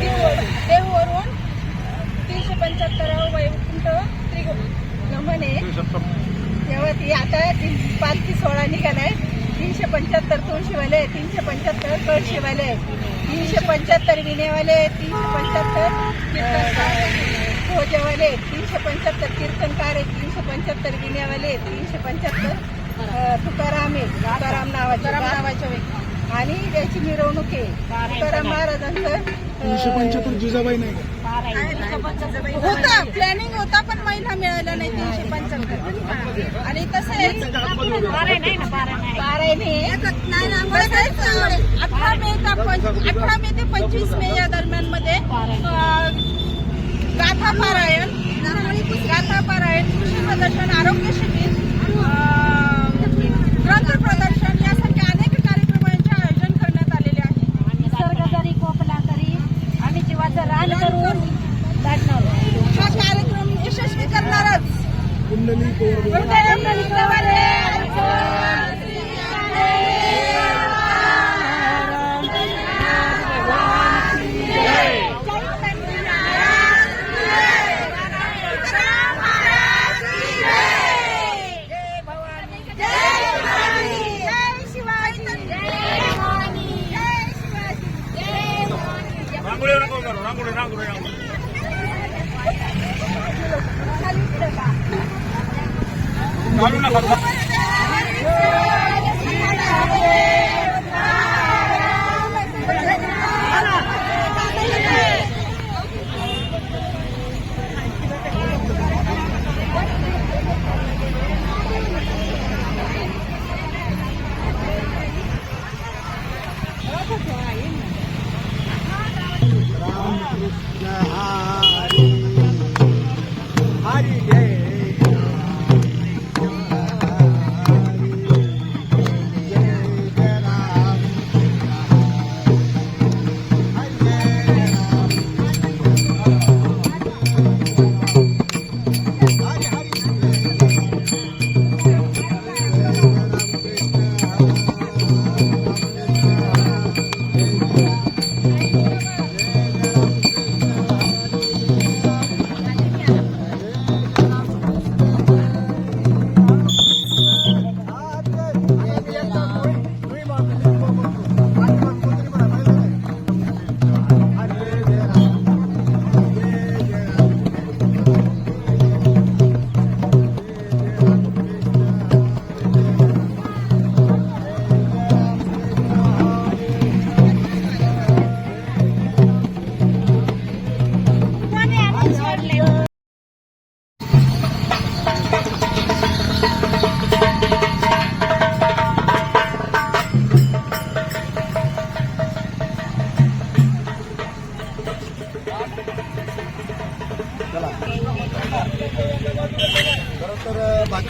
देहूवरून तीनशे पंच्याहत्तरावं वैकुंठ त्रिगमन आहे तेव्हा ती आता ती पालखी सोळा निघालाय. तीनशे पंच्याहत्तर तुळशीवाले आहे, तीनशे पंच्याहत्तर कळशीवाले आहे, तीनशे पंच्याहत्तर विनेवाले तीनशे पंच्याहत्तर भोजेवाले तीनशे पंच्याहत्तर कीर्तनकार आहे तीनशे पंच्याहत्तर विनेवाले तीनशे पंच्याहत्तर तुकाराम आहे. तुकाराम नावाच्या नावाचे. आणि त्याची मिरवणूक आहे. तुकाराम महाराजांचं जिजाबाई नाही. होता प्लॅनिंग होता पण महिला मिळाला नाही तीनशे पंच्याहत्तर. आणि तसं अठरा मे अठरा मे ते पंचवीस मे या दरम्यानमध्ये गाथा पारायण गाथा पारायण कृषी प्रदर्शन आरोग्य शिबिर ग्रंथ प्रदर्शन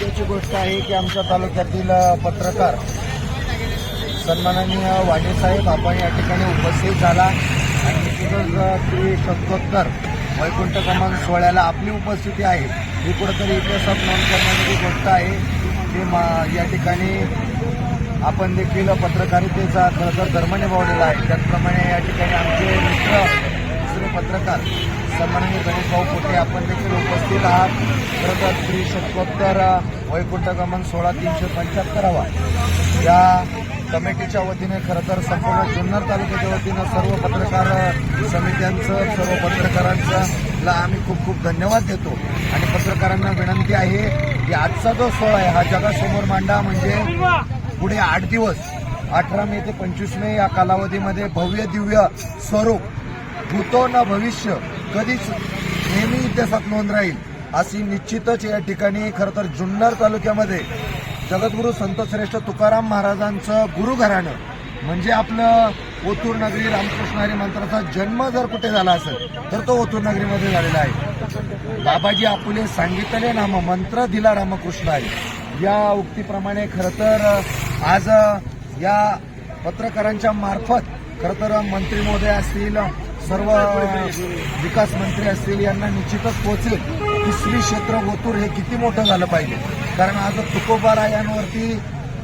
भाग्याची गोष्ट आहे की आमच्या तालुक्यातील पत्रकार सन्माननीय वाडेसाहेब आपण या ठिकाणी उपस्थित झाला. आणि निश्चितच ती शब्दोत्तर वैकुंठ कमान सोहळ्याला आपली उपस्थिती आहे. ही कुठंतरी इतिहासात नोंद करण्याची गोष्ट आहे की मा या ठिकाणी आपण देखील पत्रकारितेचा खरं तर धर्म निभावलेला आहे. त्याचप्रमाणे या ठिकाणी आमचे मित्र दुसरे पत्रकार सन्माननीय गणेश भाऊ पोटे आपण देखील उपस्थित आहात. खरं तर श्री शतकोत्तर वैकुंठ गमन सोळा तीनशे पंच्याहत्तरावा. या कमिटीच्या वतीने खरं तर संपूर्ण जुन्नर तालुक्याच्या वतीनं सर्व पत्रकार समित्यांचं सर्व पत्रकारांचं ला आम्ही खूप खूप धन्यवाद देतो. आणि पत्रकारांना विनंती आहे की आजचा जो सोहळा आहे हा जगासमोर मांडा म्हणजे पुढे आठ दिवस अठरा मे ते पंचवीस मे या कालावधीमध्ये भव्य दिव्य स्वरूप भूतो न भविष्य कधीच नेहमी इतिहासात नोंद राहील. अशी निश्चितच या ठिकाणी खरं तर जुन्नर तालुक्यामध्ये जगद्गुरू संतश्रेष्ठ तुकाराम महाराजांचं गुरुघराणं म्हणजे आपलं ओतूर नगरी रामकृष्ण हरी मंत्राचा जन्म जर कुठे झाला असेल तर तो ओतूर नगरीमध्ये झालेला आहे. बाबाजी आपुले सांगितले नाम मंत्र दिला रामकृष्ण आहे या उक्तीप्रमाणे खरं तर आज या पत्रकारांच्या मार्फत खरं तर मंत्री महोदय असतील सर्व विकास मंत्री असतील यांना निश्चितच पोहोचेल की श्री क्षेत्र गोतूर हे किती मोठं झालं पाहिजे. कारण आज तुकोबारायांवरती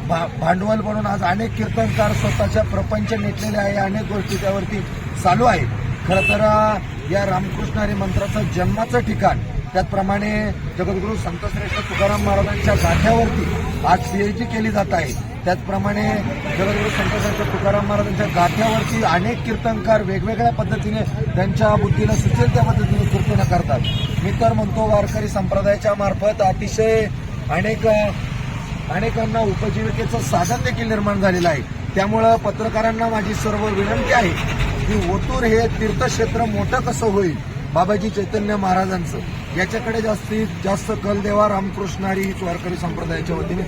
भा- भांडवल म्हणून आज अनेक कीर्तनकार स्वतःच्या प्रपंच नेटलेले आहे अनेक गोष्टी त्यावरती चालू आहेत. खरं तर या रामकृष्ण हरी मंत्राचं जन्माचं ठिकाण त्याचप्रमाणे जगद्गुरू संतश्रेष्ठ तुकाराम महाराजांच्या गाठ्यावरती आज पीएचडी केली जात आहे. त्याचप्रमाणे जगद्गुरु संतसंत तुकाराम महाराजांच्या गाठ्यावरती अनेक कीर्तनकार वेगवेगळ्या पद्धतीने त्यांच्या बुद्धीला सुचेल त्या पद्धतीने कीर्तनं करतात. मी तर म्हणतो वारकरी संप्रदायाच्या मार्फत अतिशय अनेक अनेकांना उपजीविकेचं साधन देखील निर्माण झालेलं आहे. त्यामुळं पत्रकारांना माझी सर्व विनंती आहे की ओतूर हे तीर्थक्षेत्र मोठं कसं होईल? बाबाजी चैतन्य महाराजांचं. याच्याकडे जास्तीत जास्त कल देवा रामकृष्ण हरी हीच वारकरी संप्रदायाच्या वतीने.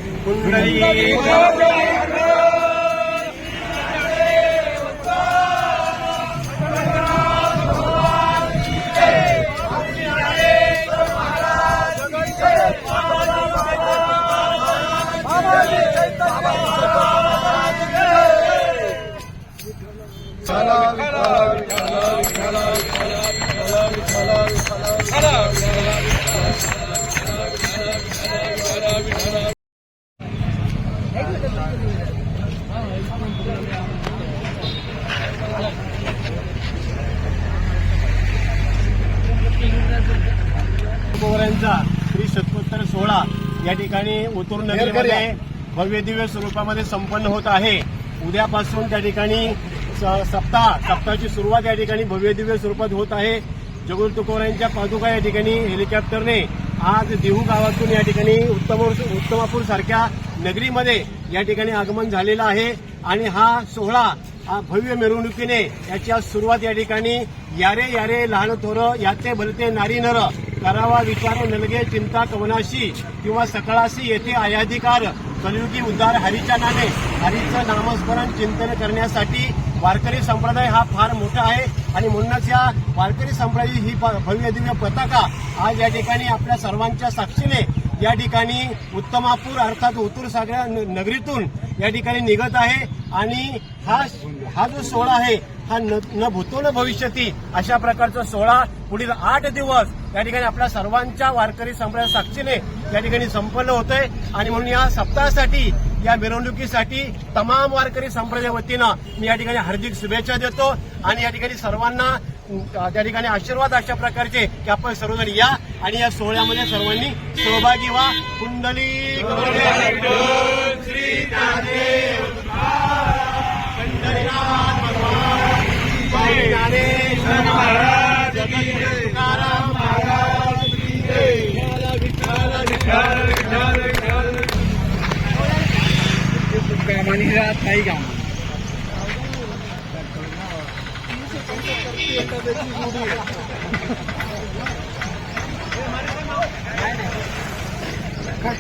ओतूर नगरीमध्ये भव्य दिव्य स्वरूपामध्ये संपन्न होत आहे. उद्यापासून त्या ठिकाणी सप्ताह सप्ताहाची सुरुवात या ठिकाणी भव्य दिव्य स्वरूपात होत आहे. जगुल तुकोरांच्या पादुका या ठिकाणी हेलिकॉप्टरने आज देहू गावातून या ठिकाणी उत्तम उत्तमापूर सारख्या नगरीमध्ये या ठिकाणी आगमन झालेलं आहे. आणि हा सोहळा हा भव्य मिरवणुकीने याची आज सुरुवात या ठिकाणी यारे यारे लहान थोरं याते भलते नारी नर करावा विचार नलगे चिंता कवनाशी किंवा सकाळाशी येथे आयाधिकार कलयुगी उद्धार हरीच्या नामे हरीचं नामस्मरण चिंतन करण्यासाठी वारकरी संप्रदाय हा फार मोठा आहे. आणि म्हणूनच या वारकरी संप्रदाय ही प- भव्य दिव्य पताका आज या ठिकाणी आपल्या सर्वांच्या साक्षीने या ठिकाणी उत्तमापूर अर्थात ओतूर सागऱ्या न- नगरीतून या ठिकाणी निघत आहे. आणि हा हा जो सोहळा आहे हा न न भूतो न भविष्यती अशा प्रकारचा सोहळा पुढील आठ दिवस या ठिकाणी आपल्या सर्वांच्या वारकरी संप्रदाय साक्षीने या ठिकाणी संपन्न होतोय. आणि म्हणून या सप्ताहासाठी या मिरवणुकीसाठी तमाम वारकरी संप्रदाय वतीनं मी या ठिकाणी हार्दिक शुभेच्छा देतो. आणि या ठिकाणी सर्वांना त्या ठिकाणी आशीर्वाद अशा प्रकारचे की आपण सर्वजण या आणि या सोहळ्यामध्ये सर्वांनी सहभागी व्हा. कुंडली श्री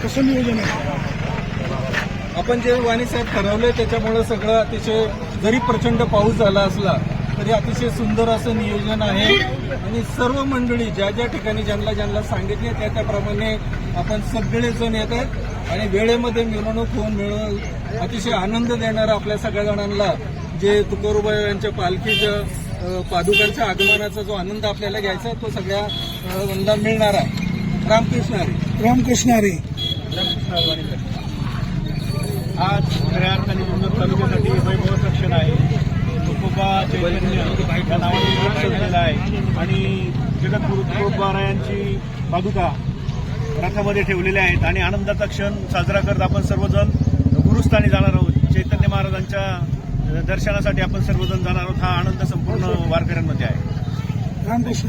कसं नियोजन आहे? आपण जे वाणी साहेब ठरवलंय त्याच्यामुळे सगळं अतिशय जरी प्रचंड पाऊस झाला असला तरी अतिशय सुंदर असं नियोजन आहे. आणि सर्व मंडळी ज्या ज्या ठिकाणी ज्यांना ज्यांना सांगितले त्या त्याप्रमाणे आपण सगळेजण येत आहेत. आणि वेळेमध्ये मिरवणूक होऊन मिळून अतिशय आनंद देणारा आपल्या सगळ्या जणांना जे तुकोरुबा यांच्या पालखीच्या पादुकांच्या आगमनाचा जो आनंद आपल्याला घ्यायचा आहे तो सगळ्या वंदा मिळणार आहे. रामकृष्ण हरी. रामकृष्ण हरी. आज खऱ्या अर्थाने तालुक्यासाठी वैभव रक्षण आहे. तुकोबा चैतन्य या नावाने आहे आणि जगद्गुरु तुकोबारायांची पादुका रथामध्ये ठेवलेल्या आहेत आणि आनंदाचा क्षण साजरा करत आपण सर्वजण गुरुस्थानी जाणार आहोत चैतन्य महाराजांच्या दर्शनासाठी आपण सर्वजण जाणार आहोत हा आनंद संपूर्ण वारकऱ्यांमध्ये आहे रामकृष्ण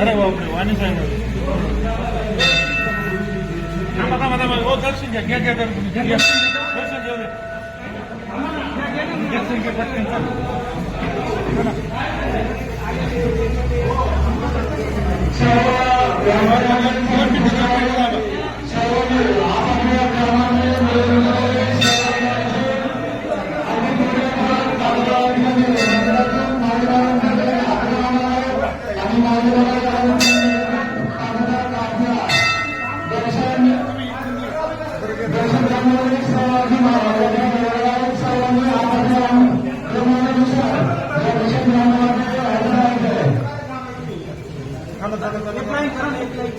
અરે બાપરે વાની સાહેબ આમાં તમારે ઓ દર્શન કે ક્યાં ક્યાં દર્શન દર્શન જોવે દર્શન કે પટકન ચાલો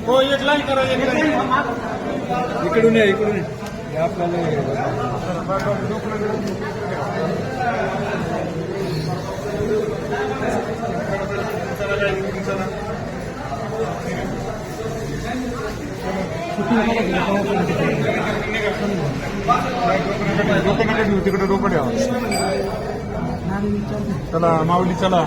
हो एक लाईन करा एक लाईन इकडून या इकडून या. हे आपल्याला तिकडे रोकड चला माऊली चला.